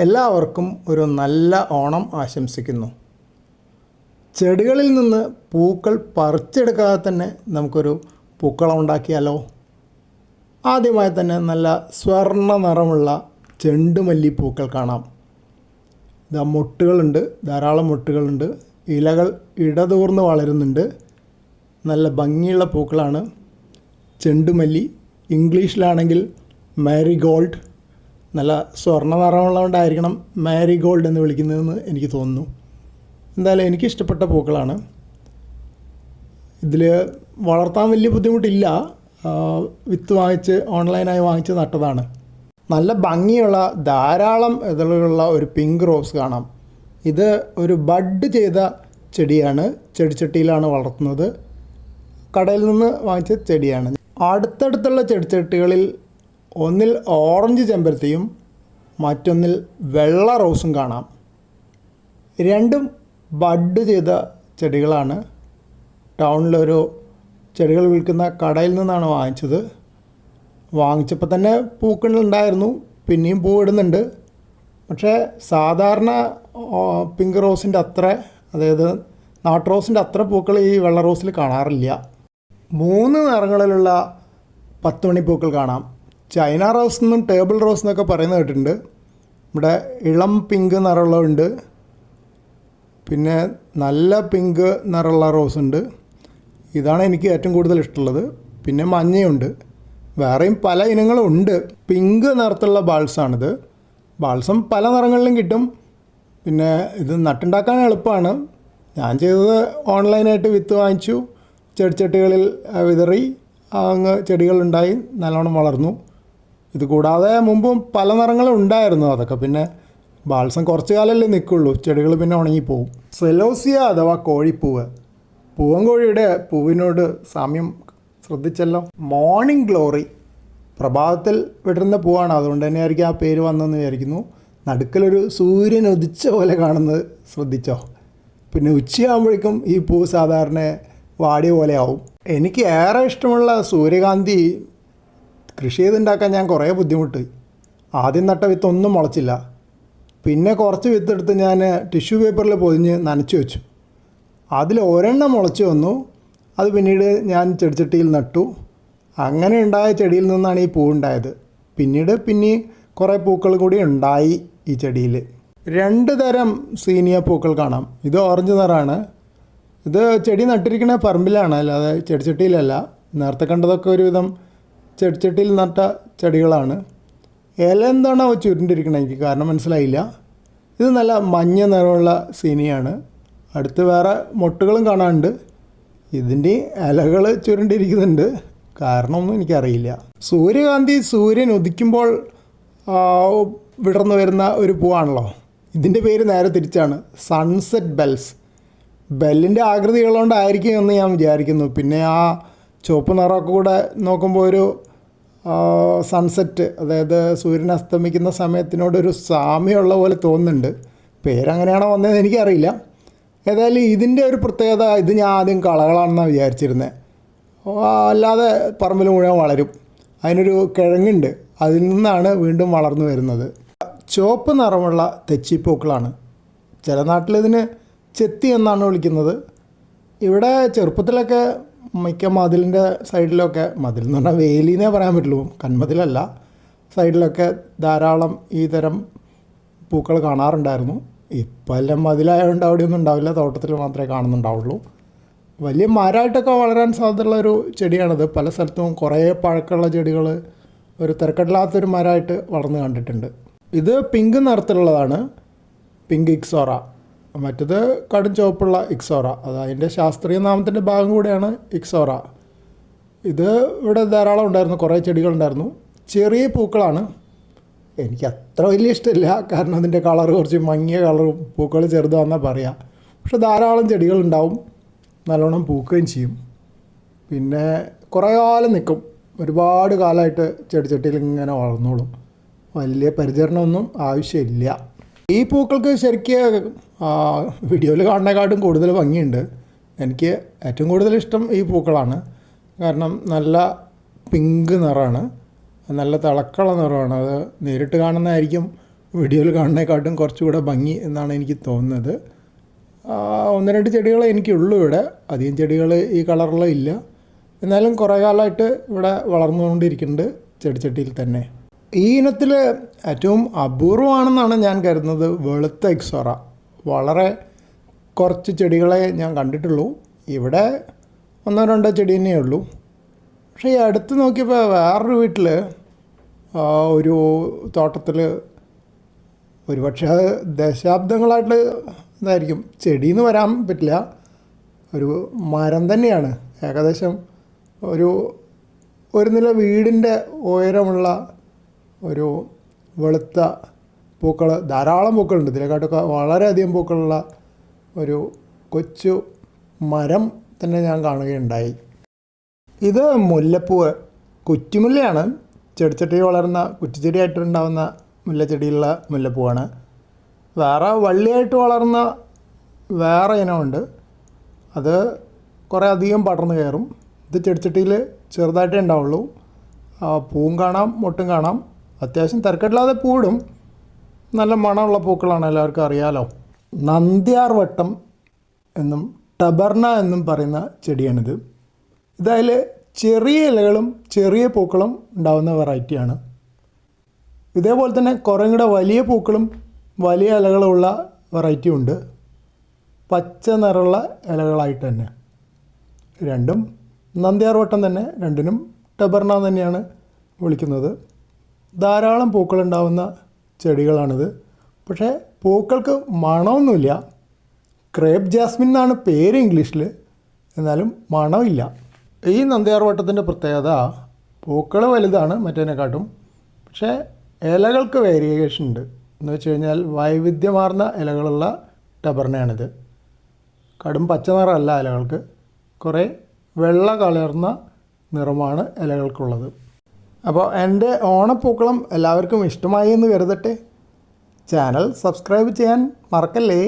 എല്ലാവർക്കും ഒരു നല്ല ഓണം ആശംസിക്കുന്നു. ചെടികളിൽ നിന്ന് പൂക്കൾ പറിച്ചെടുക്കാതെ തന്നെ നമുക്കൊരു പൂക്കളം ഉണ്ടാക്കിയാലോ? ആദ്യമായി തന്നെ നല്ല സ്വർണ നിറമുള്ള ചെണ്ടുമല്ലി പൂക്കൾ കാണാം. ഇതാ മൊട്ടുകളുണ്ട് ധാരാളം മൊട്ടുകളുണ്ട്. ഇലകൾ ഇടതൂർന്ന് വളരുന്നുണ്ട്. നല്ല ഭംഗിയുള്ള പൂക്കളാണ്. ചെണ്ടുമല്ലി ഇംഗ്ലീഷിലാണെങ്കിൽ മാരിഗോൾഡ് നല്ല സ്വർണ നിറമുള്ളതുകൊണ്ടായിരിക്കണം മാരിഗോൾഡ് എന്ന് വിളിക്കുന്നതെന്ന് എനിക്ക് തോന്നുന്നു. എന്തായാലും എനിക്ക് ഇഷ്ടപ്പെട്ട പൂക്കളാണ്. ഇതിൽ വളർത്താൻ വലിയ ബുദ്ധിമുട്ടില്ല. വിത്ത് വാങ്ങിച്ച് ഓൺലൈനായി വാങ്ങിച്ച് നട്ടതാണ്. നല്ല ഭംഗിയുള്ള ധാരാളം ഇതളുകളുള്ള ഒരു പിങ്ക് റോസ് കാണാം. ഇത് ഒരു ബഡ് ചെയ്ത ചെടിയാണ്. ചെടിച്ചട്ടിയിലാണ് വളർത്തുന്നത്. കടയിൽ നിന്ന് വാങ്ങിച്ച ചെടിയാണ്. അടുത്തടുത്തുള്ള ചെടിച്ചട്ടികളിൽ ഒന്നിൽ ഓറഞ്ച് ചെമ്പരത്തിയും മറ്റൊന്നിൽ വെള്ള റോസും കാണാം. രണ്ടും ബഡ് ചെയ്ത ചെടികളാണ്. ടൗണിലൊരു ചെടികൾ വിൽക്കുന്ന കടയിൽ നിന്നാണ് വാങ്ങിച്ചത്. വാങ്ങിച്ചപ്പോൾ തന്നെ പൂക്കളുണ്ടായിരുന്നു പിന്നെയും പൂവിടുന്നുണ്ട് പക്ഷേ സാധാരണ പിങ്ക് റോസിന്റെ അത്ര അതായത് നാട്ട് റോസിന്റെ അത്ര പൂക്കൾ ഈ വെള്ള റോസിൽ കാണാറില്ല. മൂന്ന് നിറങ്ങളിലുള്ള പത്ത് മണി പൂക്കൾ കാണാം. ചൈന റോസ് എന്നും ടേബിൾ റോസ് എന്നൊക്കെ പറയുന്നത് കേട്ടിട്ടുണ്ട്. ഇവിടെ ഇളം പിങ്ക് നിറമുള്ളതുണ്ട്. പിന്നെ നല്ല പിങ്ക് നിറമുള്ള റോസ് ഉണ്ട്. ഇതാണ് എനിക്ക് ഏറ്റവും കൂടുതൽ ഇഷ്ടമുള്ളത്. പിന്നെ മഞ്ഞയുണ്ട്. വേറെയും പല ഇനങ്ങളും ഉണ്ട്. പിങ്ക് നിറത്തുള്ള ബാൾസാണിത്. ബാൾസം പല നിറങ്ങളിലും കിട്ടും. പിന്നെ ഇത് നട്ടുണ്ടാക്കാൻ എളുപ്പമാണ്. ഞാൻ ചെയ്തത് ഓൺലൈനായിട്ട് വിത്ത് വാങ്ങിച്ചു. ചെടിച്ചട്ടികളിൽ വിതറി. അങ്ങ് ചെടികളുണ്ടായി. നല്ലോണം വളർന്നു. ഇത് കൂടാതെ മുമ്പും പല നിറങ്ങളും ഉണ്ടായിരുന്നു അതൊക്കെ. പിന്നെ ബാൾസം കുറച്ച് കാലമല്ലേ നിൽക്കുള്ളൂ. ചെടികൾ പിന്നെ ഉണങ്ങിപ്പോവും. സെലോസിയ അഥവാ കോഴിപ്പൂവ്. പൂവൻകോഴിയുടെ പൂവിനോട് സാമ്യം ശ്രദ്ധിച്ചല്ലോ. മോർണിംഗ് ഗ്ലോറി പ്രഭാതത്തിൽ വിടരുന്ന പൂവാണ്. അതുകൊണ്ട് തന്നെ ആയിരിക്കും ആ പേര് വന്നതെന്ന് വിചാരിക്കുന്നു. നടുക്കലൊരു സൂര്യൻ ഉദിച്ച പോലെ കാണുന്നത് ശ്രദ്ധിച്ചോ? പിന്നെ ഉച്ചയാകുമ്പോഴേക്കും ഈ പൂ സാധാരണ വാടിയ പോലെ ആവും എനിക്ക് ഏറെ ഇഷ്ടമുള്ള സൂര്യകാന്തി കൃഷി ചെയ്തുണ്ടാക്കാൻ ഞാൻ കുറേ ബുദ്ധിമുട്ട്. ആദ്യം നട്ട വിത്ത് ഒന്നും മുളച്ചില്ല. പിന്നെ കുറച്ച് വിത്തെടുത്ത് ഞാൻ ടിഷ്യൂ പേപ്പറിൽ പൊതിഞ്ഞ് നനച്ചു വെച്ചു. അതിൽ ഒരെണ്ണം മുളച്ചു വന്നു. അത് പിന്നീട് ഞാൻ ചെടിച്ചട്ടിയിൽ നട്ടു. അങ്ങനെ ഉണ്ടായ ചെടിയിൽ നിന്നാണ് ഈ പൂ ഉണ്ടായത്. പിന്നീട് പിന്നെ കുറേ പൂക്കൾ കൂടി ഉണ്ടായി ഈ ചെടിയിൽ. രണ്ട് തരം സീനിയ പൂക്കൾ കാണാം. ഇത് ഓറഞ്ച് നിറമാണ്. ഇത് ചെടി നട്ടിരിക്കുന്ന പറമ്പിലാണ് അല്ലാതെ ചെടിച്ചട്ടിയിലല്ല. നേരത്തെ കണ്ടതൊക്കെ ഒരുവിധം ചെടിച്ചട്ടിയിൽ നട്ട ചെടികളാണ്. ഇല എന്താണ് അവ ചുരുണ്ടിരിക്കണത് എനിക്ക് കാരണം മനസ്സിലായില്ല. ഇത് നല്ല മഞ്ഞ നിറമുള്ള സീനിയാണ്. അടുത്ത് വേറെ മൊട്ടുകളും കാണാനുണ്ട്. ഇതിന്റെ ഇലകൾ ചുരുണ്ടിരിക്കുന്നുണ്ട്. കാരണമൊന്നും എനിക്കറിയില്ല. സൂര്യകാന്തി സൂര്യൻ ഉദിക്കുമ്പോൾ വിടർന്നു വരുന്ന ഒരു പൂവാണല്ലോ. ഇതിന്റെ പേര് നേരെ തിരിച്ചാണ്. സൺസെറ്റ് ബെൽസ് ബെല്ലിന്റെ ആകൃതികളുകൊണ്ടായിരിക്കും എന്ന് ഞാൻ വിചാരിക്കുന്നു. പിന്നെ ആ ചുവപ്പ് നിറമൊക്കെ കൂടെ നോക്കുമ്പോൾ ഒരു സൺസെറ്റ് അതായത് സൂര്യൻ അസ്തമിക്കുന്ന സമയത്തിനോടൊരു സാമ്യമുള്ള പോലെ തോന്നുന്നുണ്ട്. പേരങ്ങനെയാണോ വന്നതെന്ന് എനിക്കറിയില്ല. ഏതായാലും ഇതിന്റെ ഒരു പ്രത്യേകത ഇത് ഞാൻ ആദ്യം കളകളാണെന്നാണ് വിചാരിച്ചിരുന്നത് അല്ലാതെ പറമ്പിൽ മുഴുവൻ വളരും. അതിനൊരു കിഴങ്ങുണ്ട്. അതിൽ നിന്നാണ് വീണ്ടും വളർന്നു വരുന്നത്. ചുവപ്പ് നിറമുള്ള തെച്ചിപ്പൂക്കളാണ്. ചില നാട്ടിലിതിന് ചെത്തി എന്നാണ് വിളിക്കുന്നത്. ഇവിടെ ചെറുപ്പത്തിലൊക്കെ മിക്ക മതിലിന്റെ സൈഡിലൊക്കെ മതിൽ എന്ന് പറഞ്ഞാൽ വേലിന്നേ പറയാൻ പറ്റുള്ളൂ. കന്മതിലല്ല. സൈഡിലൊക്കെ ധാരാളം ഈ തരം പൂക്കൾ കാണാറുണ്ടായിരുന്നു. ഇപ്പം എല്ലാം മതിലായതുകൊണ്ട് അവിടെയൊന്നും ഉണ്ടാവില്ല. തോട്ടത്തിൽ മാത്രമേ കാണുന്നുണ്ടാവുള്ളൂ. വലിയ മരമായിട്ടൊക്കെ വളരാൻ സാധ്യതയുള്ള ഒരു ചെടിയാണിത്. പല സ്ഥലത്തും കുറേ പഴക്കമുള്ള ചെടികൾ ഒരു തിരക്കടില്ലാത്തൊരു മരമായിട്ട് വളർന്നു കണ്ടിട്ടുണ്ട്. ഇത് പിങ്ക് നിറത്തിലുള്ളതാണ്. Pink Ixora. മറ്റത് കടും ചുവപ്പുള്ള ഇക്സോറ. അത് അതിന്റെ ശാസ്ത്രീയ നാമത്തിന്റെ ഭാഗം കൂടെയാണ് ഇക്സോറ. ഇത് ഇവിടെ ധാരാളം ഉണ്ടായിരുന്നു കുറേ ചെടികളുണ്ടായിരുന്നു. ചെറിയ പൂക്കളാണ്. എനിക്ക് അത്ര വലിയ ഇഷ്ടമില്ല കാരണം അതിന്റെ കളർ കുറച്ച് മങ്ങിയ കളറും പൂക്കൾ ചെറുതാണെന്നാണ് പറയുക പക്ഷെ ധാരാളം ചെടികളുണ്ടാവും നല്ലോണം പൂക്കുകയും ചെയ്യും. പിന്നെ കുറേ കാലം നിൽക്കും ഒരുപാട് കാലമായിട്ട് ചെടിച്ചട്ടിയിൽ ഇങ്ങനെ വളർന്നോളും. വലിയ പരിചരണമൊന്നും ആവശ്യമില്ല. ഈ പൂക്കൾക്ക് ശരിക്കും വീഡിയോയിൽ കാണുന്നതിനെക്കാട്ടും കൂടുതൽ ഭംഗിയുണ്ട്. എനിക്ക് ഏറ്റവും കൂടുതൽ ഇഷ്ടം ഈ പൂക്കളാണ്. കാരണം നല്ല പിങ്ക് നിറമാണ്. നല്ല തിളക്കമുള്ള നിറമാണ്. അത് നേരിട്ട് കാണുന്നതായിരിക്കും. വീഡിയോയിൽ കാണുന്നതിനെക്കാട്ടും കുറച്ചുകൂടെ ഭംഗി എന്നാണ് എനിക്ക് തോന്നുന്നത്. ഒന്ന് രണ്ട് ചെടികൾ എനിക്കുള്ളൂ ഇവിടെ. അധികം ചെടികൾ ഈ കളറിൽ ഇല്ല. എന്നാലും കുറേ കാലമായിട്ട് ഇവിടെ വളർന്നുകൊണ്ടിരിക്കുന്നുണ്ട് ചെടിച്ചട്ടിയിൽ തന്നെ. ഈ ഇനത്തിൽ ഏറ്റവും അപൂർവമാണെന്നാണ് ഞാൻ കരുതുന്നത്. വെളുത്ത എക്സോറ. വളരെ കുറച്ച് ചെടികളെ ഞാൻ കണ്ടിട്ടുള്ളൂ. ഇവിടെ ഒന്നോ രണ്ടോ ചെടി തന്നെയേ ഉള്ളൂ. പക്ഷേ ഈ അടുത്ത് നോക്കിയപ്പോൾ വേറൊരു വീട്ടിൽ ഒരു തോട്ടത്തിൽ ഒരുപക്ഷെ അത് ദശാബ്ദങ്ങളായിട്ട് ഇതായിരിക്കും. ചെടിയെന്ന് വരാൻ പറ്റില്ല. ഒരു മരം തന്നെയാണ്. ഏകദേശം ഒരു ഒരു നില വീടിന്റെ ഉയരമുള്ള ഒരു വെളുത്ത പൂക്കൾ ധാരാളം പൂക്കളുണ്ട്. ഇതിനെക്കാട്ടൊക്കെ വളരെയധികം പൂക്കളുള്ള ഒരു കൊച്ചു മരം തന്നെ ഞാൻ കാണുകയുണ്ടായി. ഇത് മുല്ലപ്പൂവ്. കുറ്റിമുല്ലയാണ്. ചെടിച്ചട്ടി വളർന്ന കുറ്റിച്ചെടിയായിട്ടുണ്ടാവുന്ന മുല്ലച്ചെടിയുള്ള മുല്ലപ്പൂവാണ്. വേറെ വള്ളിയായിട്ട് വളർന്ന വേറെ ഇനമുണ്ട്. അത് കുറേ അധികം പടർന്നു കയറും. ഇത് ചെടിച്ചട്ടിയിൽ ചെറുതായിട്ടേ ഉണ്ടാവുള്ളൂ. പൂവും കാണാം മൊട്ടും കാണാം. അത്യാവശ്യം തിരക്കിട്ടില്ലാതെ പൂവിടും. നല്ല മണമുള്ള പൂക്കളാണ് എല്ലാവർക്കും അറിയാലോ. നന്ദ്യാർ വട്ടം എന്നും ടബർണ എന്നും പറയുന്ന ചെടിയാണിത്. ഇതായാൽ ചെറിയ ഇലകളും ചെറിയ പൂക്കളും ഉണ്ടാകുന്ന വെറൈറ്റിയാണ്. ഇതേപോലെ തന്നെ കുറേ കൂടെ വലിയ പൂക്കളും വലിയ ഇലകളുള്ള വെറൈറ്റി ഉണ്ട്. പച്ച നിറമുള്ള ഇലകളായിട്ട് തന്നെ. രണ്ടും നന്ദ്യാർവട്ടം തന്നെ രണ്ടിനും ടബർണ തന്നെയാണ് വിളിക്കുന്നത്. ധാരാളം പൂക്കളുണ്ടാവുന്ന ചെടികളാണിത്. പക്ഷേ പൂക്കൾക്ക് മണമൊന്നുമില്ല. ക്രേപ്പ് ജാസ്മിൻ എന്നാണ് പേര് ഇംഗ്ലീഷിൽ എന്നാലും മണമില്ല. ഈ നന്ദിയാർ വട്ടത്തിന്റെ പ്രത്യേകത പൂക്കൾ വലുതാണ് മറ്റേതിനെക്കാട്ടും പക്ഷേ ഇലകൾക്ക് വേരിയേഷൻ ഉണ്ട്. എന്ന് വെച്ച് കഴിഞ്ഞാൽ വൈവിധ്യമാർന്ന ഇലകളുള്ള ടബർണയാണിത് കടും പച്ച നിറമല്ല ഇലകൾക്ക്. കുറേ വെള്ള കലർന്ന നിറമാണ് ഇലകൾക്കുള്ളത്. അപ്പോൾ എന്റെ ഓണപ്പൂക്കളം എല്ലാവർക്കും ഇഷ്ടമായി എന്ന് കരുതട്ടെ. ചാനൽ സബ്സ്ക്രൈബ് ചെയ്യാൻ മറക്കല്ലേ?